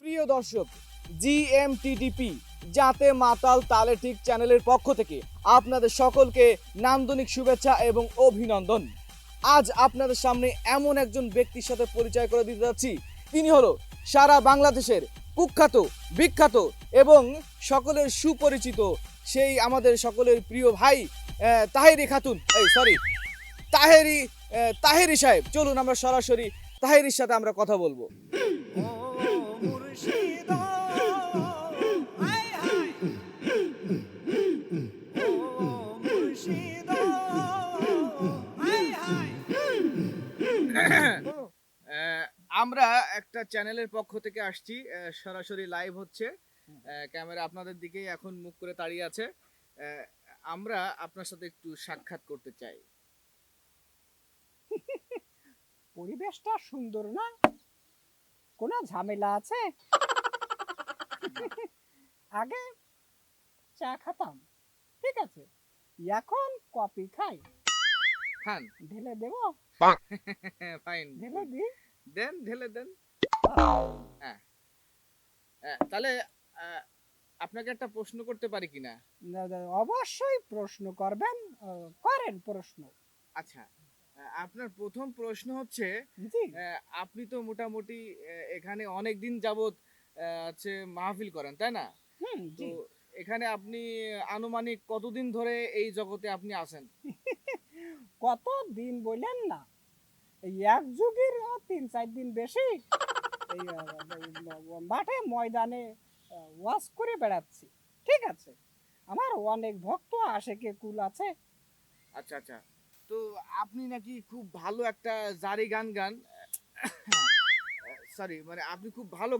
প্রিয় দর্শক জিএমটিডিপি যাতে মাতাল তালে ঠিক চ্যানেলের পক্ষ থেকে আপনাদের সকলকে নান্দনিক শুভেচ্ছা এবং অভিনন্দন। আজ আপনাদের সামনে এমন একজন ব্যক্তির সাথে পরিচয় করে দিতে যাচ্ছি। তিনি হলো সারা বাংলাদেশের কুখ্যাত, বিখ্যাত এবং সকলের সুপরিচিত সেই আমাদের সকলের প্রিয় ভাই তাহেরি খাতুন। এই সরি তাহেরি তাহেরি সাহেব, চলুন আমরা সরাসরি তাহেরির সাথে আমরা কথা বলব। আমরা একটা চ্যানেলের পক্ষ থেকে আসছি সরাসরি লাইভ হচ্ছে। ক্যামেরা আপনাদের দিকেই এখন মুখ করে দাঁড়িয়ে আছে। আমরা আপনার সাথে একটু সাক্ষাৎ করতে চাই। পরিবেশটা সুন্দর না? কোনো ঝামেলা আছে? আগে চা খেতাম ঠিক আছে? এখন কফি খাই। খান। ঢেলে দেবো? ফাইন ঢেলে দি দেন ঢেলে দেন। তাহলে আপনাকে একটা প্রশ্ন করতে পারি কিনা? অবশ্যই প্রশ্ন করবেন করেন প্রশ্ন। আচ্ছা আপনার প্রথম প্রশ্ন হচ্ছে আপনি তো মোটামুটি এখানে অনেক দিন যাবত হচ্ছে মাহফিল করেন তাই না? হুম তো এখানে আপনি আনুমানিক কতদিন ধরে এই জগতে আপনি আছেন? কত দিন বললেন না? এক যুগের তিন চার দিন বেশি। মাঠে ময়দানে ওয়াশ করে বেড়াচ্ছি ঠিক আছে? আমার অনেক ভক্ত আশেকে কুল আছে। আচ্ছা আচ্ছা। তো আপনি নাকি খুব ভালো একটা জারি গান গান। সরি মানে আপনি খুব ভালো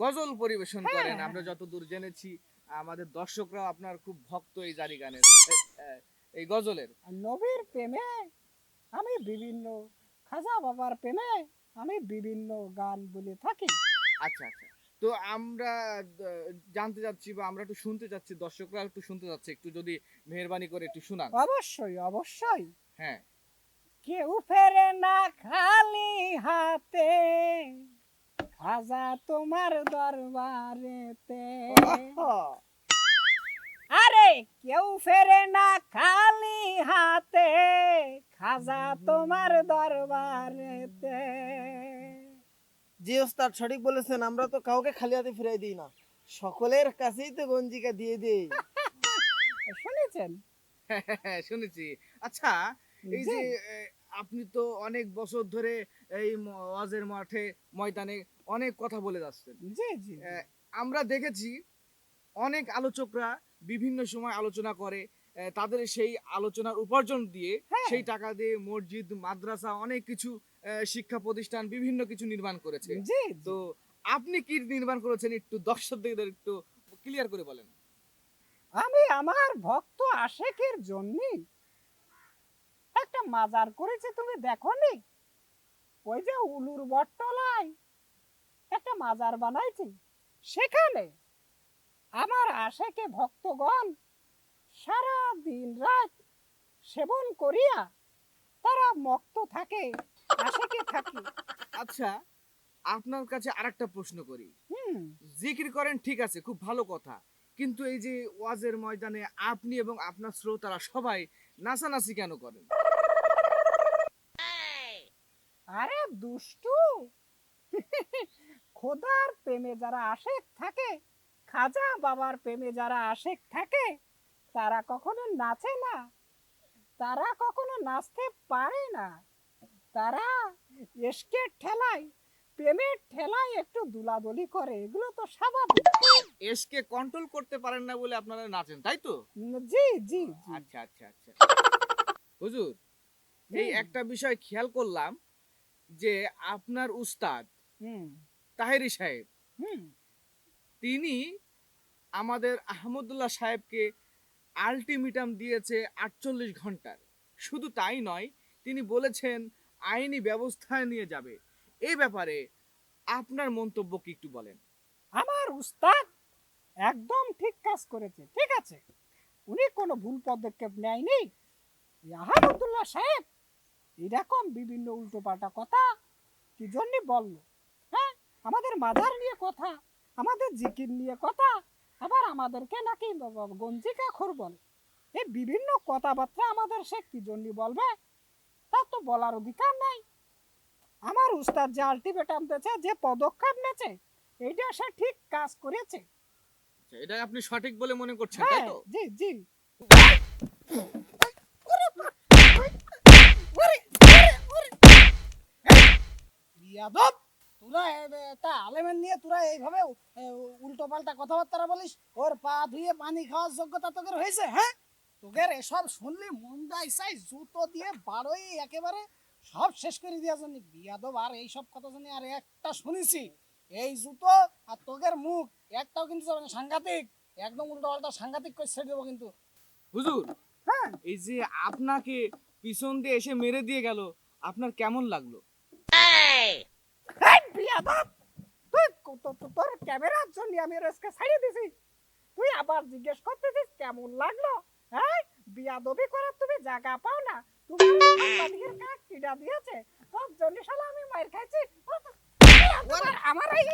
গজল পরিবেশন হ্যাঁ, করেন। আমরা যতদূর জেনেছি আমাদের দর্শকরাও আপনার খুব ভক্ত এই জারি গানের এই গজলের। নবীর প্রেমে আমি বিভিন্ন খাজা বাবার প্রেমে আমি বিভিন্ন গান বলে থাকি। আচ্ছা আচ্ছা। তো আমরা জানতে চাচ্ছি বা আমরা একটু শুনতে চাচ্ছি দর্শকরা একটু শুনতে চাচ্ছে একটু যদি মেহরবানি করে একটু শোনান। অবশ্যই অবশ্যই। হ্যাঁ। কেউ ফেরে না খালি হাতে খাজা তোমার দরবারেতে। আরে কেউ ফেরে না খালি হাতে খাজা তোমার দরবারেতে। জি ওস্তাদ সঠিক বলেছেন আমরা তো কাউকে খালি হাতে ফিরাই দিই না। সকলের কাছেই তো গঞ্জিকা দিয়ে দিই। শুনেছেন? শুনেছি। আচ্ছা এই যে আপনি তো অনেক বছর ধরে এই ওয়াজের মাঠে ময়দানে অনেক কথা বলে যাচ্ছেন। জি জি আমরা দেখেছি অনেক আলোচকরা বিভিন্ন সময় আলোচনা করে তাদের সেই আলোচনার উপার্জন দিয়ে হ্যাঁ। সেই টাকা দিয়ে মসজিদ মাদ্রাসা অনেক কিছু শিক্ষা প্রতিষ্ঠান বিভিন্ন কিছু নির্মাণ করেছে। জি তো আপনি কি নির্মাণ করেছেন একটু দর্শকদের একটু ক্লিয়ার করে বলেন? আমি আমার ভক্ত আশেকের জন্য একটা মাজার করেছে তুমি দেখোনি? ওই যে উলুর বটতলায় একটা মাজার বানাইছি। সেখানে আমার আশেকে ভক্তগণ সারা দিন রাত সেবন করিয়া তারা মক্ত থাকে। আশেকে থাকে? আচ্ছা আপনার কাছে আরেকটা প্রশ্ন করি। হুম। জিকির করেন ঠিক আছে খুব ভালো কথা। কিন্তু এই যে ওয়াজের ময়দানে আপনি এবং আপনার শ্রোতারা সবাই নাচানাচি কেন করেন? আরে দুষ্টু! খোদার প্রেমে যারা আশেক থাকে খাজা বাবার প্রেমে যারা আশেক থাকে তারা কখনো নাচে না। তারা কখনো নাচতে পারে না। তারা এসকের ঠেলায় প্রেমের ঠেলায় একটু দুলাদলি করে এগুলো তো স্বাভাবিক। এসকে কন্ট্রোল করতে পারেন না বলে আপনারা নাচেন তাই তো? জি জি আচ্ছা আচ্ছা আচ্ছা। হুজুর এই একটা বিষয় খেয়াল করলাম যে আপনার উস্তাদ হুম। তাহেরি সাহেব হুম। তিনি আমাদের আহমদুল্লাহ সাহেবকে আলটিমেটাম দিয়েছে আটচল্লিশ ঘণ্টার। শুধু তাই নয় তিনি বলেছেন আইনি ব্যবস্থা নিয়ে যাবে। এই ব্যাপারে আপনার মন্তব্য কি একটু বলেন? আমার উস্তাদ একদম ঠিক কাজ করেছে, ঠিক আছে। উনি কোনো ভুল পদক্ষেপ নেয়নি। আহমদুল্লাহ সাহেব এরকম বিভিন্ন উল্টোপাল্টা কথা কি জন্য বলল? হ্যাঁ আমাদের মাজার নিয়ে কথা, আমাদের জিকির নিয়ে কথা, আবার আমাদেরকে নাকি গঞ্জিকা খোর বলে। এই বিভিন্ন কথাবার্তা আমাদের সে কি জন্য বলবে? তো বলার অধিকার নাই। আমার উস্তাদ যে আলটিমেটাম দিয়েছে যে পদক্ষেপ নিয়েছে এইটা সে ঠিক কাজ করেছে। আচ্ছা, এটা আপনি সঠিক বলে মনে করছেন তাই হ্যাঁ তো? জি জি। ইয়াদব তোরা একটা আলেমের নিয়ে তোরা এইভাবে উল্টো পাল্টা কথাবার্তা বলিস ওর পা ধুয়ে পানি খাওয়ার যোগ্যতা তোদের হয়েছে হ্যাঁ? তোদের এসব শুনলি মুন্ডাই চাই জুতো দিয়ে বারোই একেবারে সব শেষ করে দেওয়ার জন্য। বিয়াদব আর এইসব কথা শুনি আর একটা শুনেছি এই জুতো আর তোদের মুখ একটাও কিন্তু যাবে না, সাংঘাতিক। একদম উল্টো পাল্টা সাংঘাতিক করে ছেড়ে দেবো কিন্তু। হুজুর হ্যাঁ। এই যে আপনাকে পিছন দিয়ে এসে মেরে দিয়ে গেল আপনার কেমন লাগল? বিয়াদব তুই তোর ক্যামেরার জন্য আমি রেসকে ছাড়িয়ে দিছি। তুই আবার জিজ্ঞেস করতেছিস কেমন লাগল? হ্যাঁ বিয়াদবি করার তুমি জায়গা পাও না। তোমার সাংবাদিকের কাক কিডা দিয়েছে। তোর জন্য শালা আমি মার খাইছি। আমার- এই